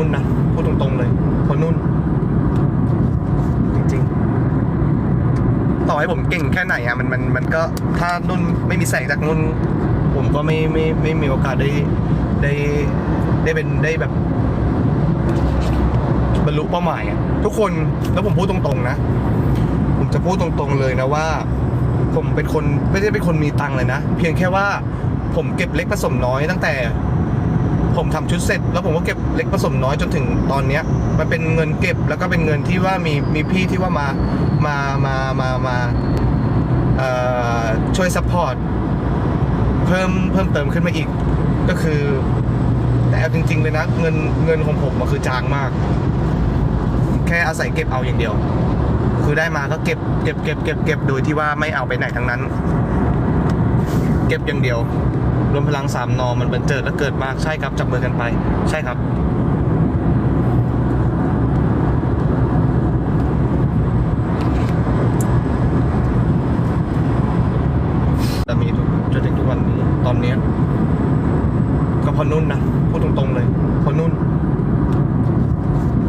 นุ่นนะพูดตรงๆเลยเพราะนุ่น จริงๆ ต่อให้ผมเก่งแค่ไหนอะมันมันมันก็ถ้านุ่นไม่มีแสงจากนุ่น ผมก็ไม่ไม่ไม่มีโอกาสได้ได้ได้เป็นได้แบบ บรรลุเป้าหมายอะทุกคนแล้วผมพูดตรงๆนะ ผมจะพูดตรงๆเลยนะว่า ผมเป็นคนไม่ได้เป็นคนมีตังค์เลยนะ เพียงแค่ว่าผมเก็บเล็กผสมน้อยตั้งแต่ ผมทำชุดเสร็จ แล้วผมก็เก็บเล็กผสมน้อยจนถึงตอนเนี้ย มันเป็นเงินเก็บแล้วก็เป็นเงินที่ว่ามีมีพี่ที่ว่ามามามามามาช่วยซัพพอร์ตเพิ่มเพิ่มเติมขึ้นมาอีก ก็คือ แต่เอาจริง ๆ เลยนะ เงินเงินของผมมันคือจางมาก แค่อาศัยเก็บเอาอย่างเดียว คือได้มาก็เก็บเก็บเก็บเก็บเก็บโดยที่ว่าไม่เอาไปไหนทั้งนั้น เก็บอย่างเดียว รวมพลังสามนอมันบันเจิดและเกิดมากใช่ครับจับมือกันไป ใช่ครับแต่มีจนถึงทุกวันนี้ตอนนี้ก็เพอนุ่นนะพูดตรงๆเลยเพอนุ่น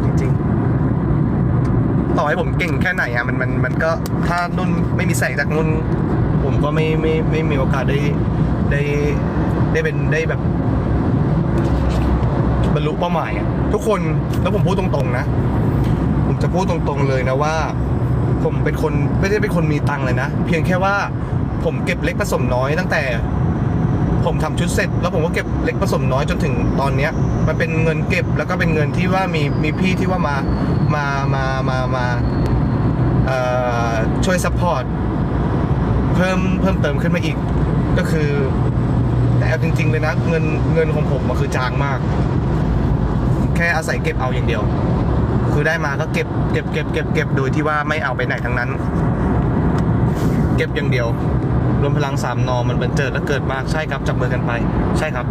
จริงๆ ต่อให้ผมเก่งแค่ไหนอะมันมันมันก็ถ้านุ่นไม่มีแสงจากนุ่น ผมก็ไม่ไม่ไม่มีโอกาสได้ได้ได้เป็นได้แบบ บรรลุเป้าหมายอะทุกคนแล้วผมพูดตรงๆนะ ผมจะพูดตรงๆเลยนะว่า ผมเป็นคนไม่ได้เป็นคนมีตังค์เลยนะ เพียงแค่ว่าผมเก็บเล็กผสมน้อยตั้งแต่ ผมทำชุดเสร็จ แล้วผมก็เก็บเล็กผสมน้อยจนถึงตอนเนี้ย มันเป็นเงินเก็บแล้วก็เป็นเงินที่ว่ามีมีพี่ที่ว่ามามามามามาช่วยซัพพอร์ต เพิ่มเพิ่มเติมขึ้นมาอีก ก็คือ แต่เอาจริง ๆ เลยนะเงินเงินของผมมันคือจางมาก แค่อาศัยเก็บเอาอย่างเดียว คือได้มาก็เก็บเก็บเก็บเก็บเก็บโดยที่ว่าไม่เอาไปไหนทั้งนั้น เก็บอย่างเดียว รวมพลังสามนอมันบันเจิดและเกิดมากใช่ครับจับมือกันไป ใช่ครับ